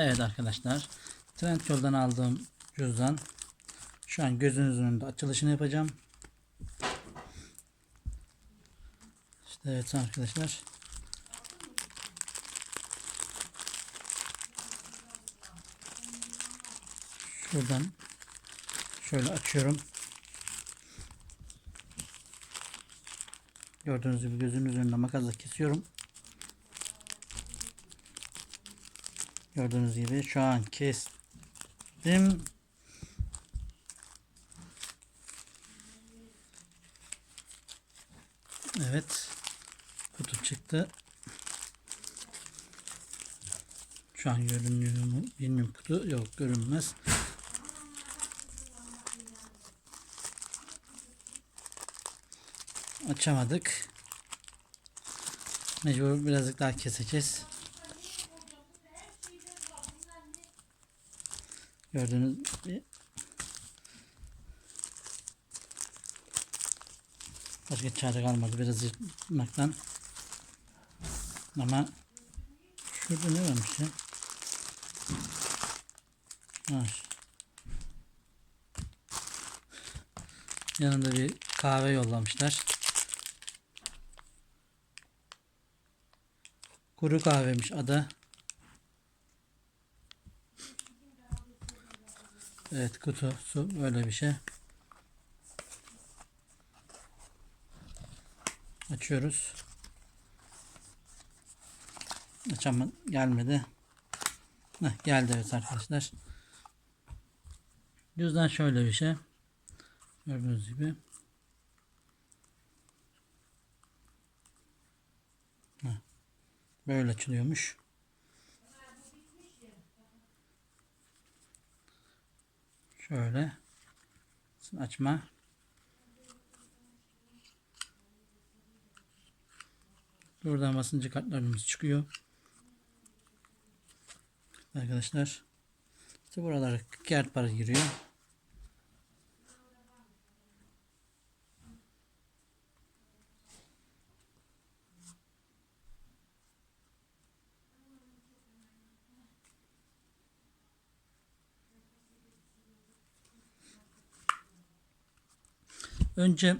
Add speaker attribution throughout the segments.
Speaker 1: Evet arkadaşlar. Trendyol'dan aldığım cüzdan. Şu an gözünüzün önünde açılışını yapacağım. İşte evet arkadaşlar. Şuradan şöyle açıyorum. Gördüğünüz gibi gözünüz önünde makasla kesiyorum. Gördüğünüz gibi şu an kestim. Evet. Kutu çıktı. Şu an görünüyor mu bilmiyorum kutu. Yok görünmez. Açamadık. Mecbur birazcık daha keseceğiz. Gördüğünüz gibi başka çare kalmadı biraz yırtmaktan. Ama şurada ne varmış ya? Ha. Yanında bir kahve yollamışlar. Kuru kahvemiş adı. Evet kutusu böyle bir şey. Açıyoruz. Açama gelmedi. Heh, geldi evet arkadaşlar. Cüzdan şöyle bir şey. Gördüğünüz gibi. Heh, Böyle açılıyormuş. Şöyle. Açma. Buradan basıncı kartlarımız çıkıyor. Arkadaşlar. İşte buralara kağıt para giriyor. Önce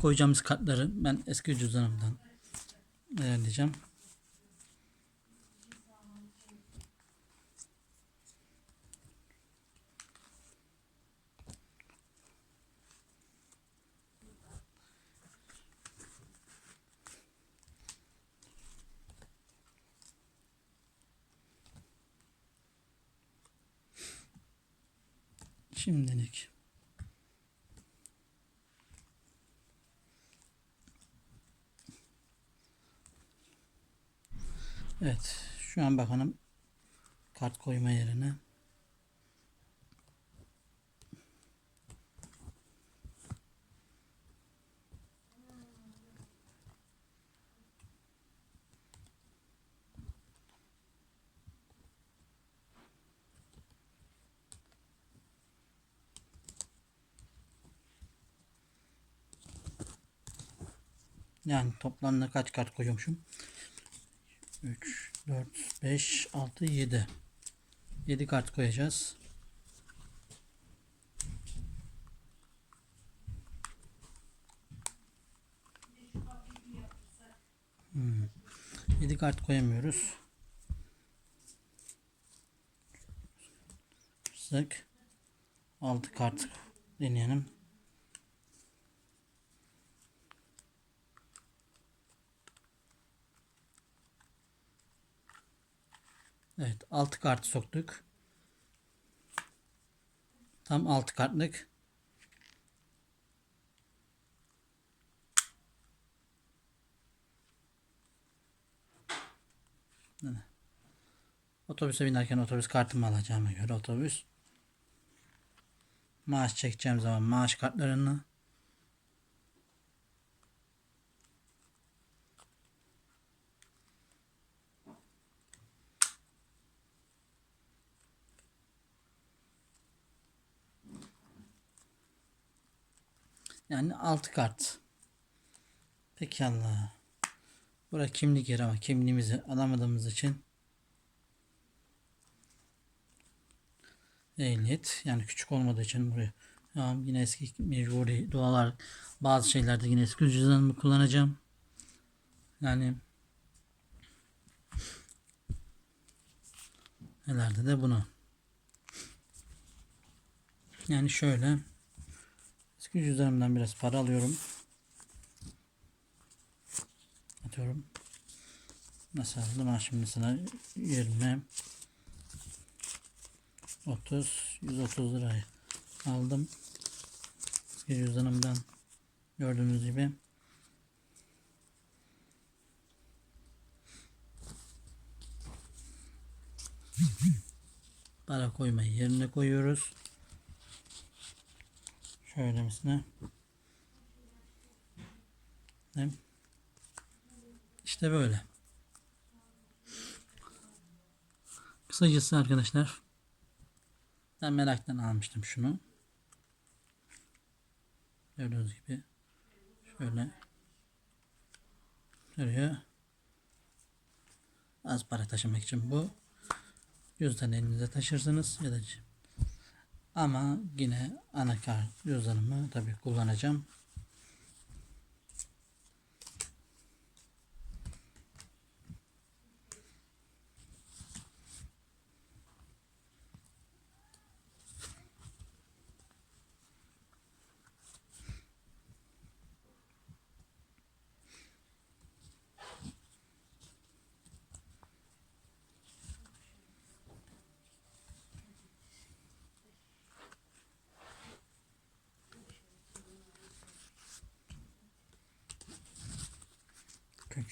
Speaker 1: koyacağımız kartları ben eski cüzdanımdan ayarlayacağım. Şimdilik Evet. Şu an bakalım kart koyma yerine. Yani toplamda kaç kart koyuyormuşum? 3, 4, 5, 6, 7. 7 kart koyacağız. Hmm. 7 kart koyamıyoruz. Sık 6 kart deneyelim. Evet 6 kart soktuk. Tam 6 kartlık. Evet. Otobüse binerken otobüs kartımı alacağıma göre otobüs. Maaş çekeceğim zaman maaş kartlarını Yani 6 kart. Peki Allah. Bura kimlik yeri ama kimliğimizi alamadığımız için ehliyet. Yani küçük olmadığı için buraya. Ya yine eski mecburi dualar bazı şeylerde yine eski cüzdanımı kullanacağım. Yani nelerde de bunu. Yani şöyle eski cüzdanımdan biraz para alıyorum. Atıyorum. Aldım? Ha şimdi sana 20 30 130 lirayı aldım. Eski cüzdanımdan gördüğünüz gibi para koymayı yerine koyuyoruz. Şöyle. Ne? İşte böyle. Kısacası arkadaşlar ben meraktan almıştım şunu. Gördüğünüz gibi şöyle duruyor. Az para taşımak için bu. Cüzdan elinize taşırsınız ya da ama yine anakart cüzdanımı tabii kullanacağım.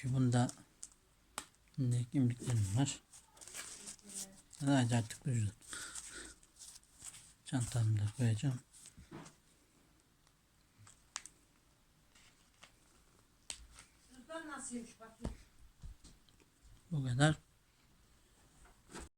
Speaker 1: Çünkü bunda kimliklerim var. Sadece artık cüzdan. Çantamı da koyacağım. Bu kadar.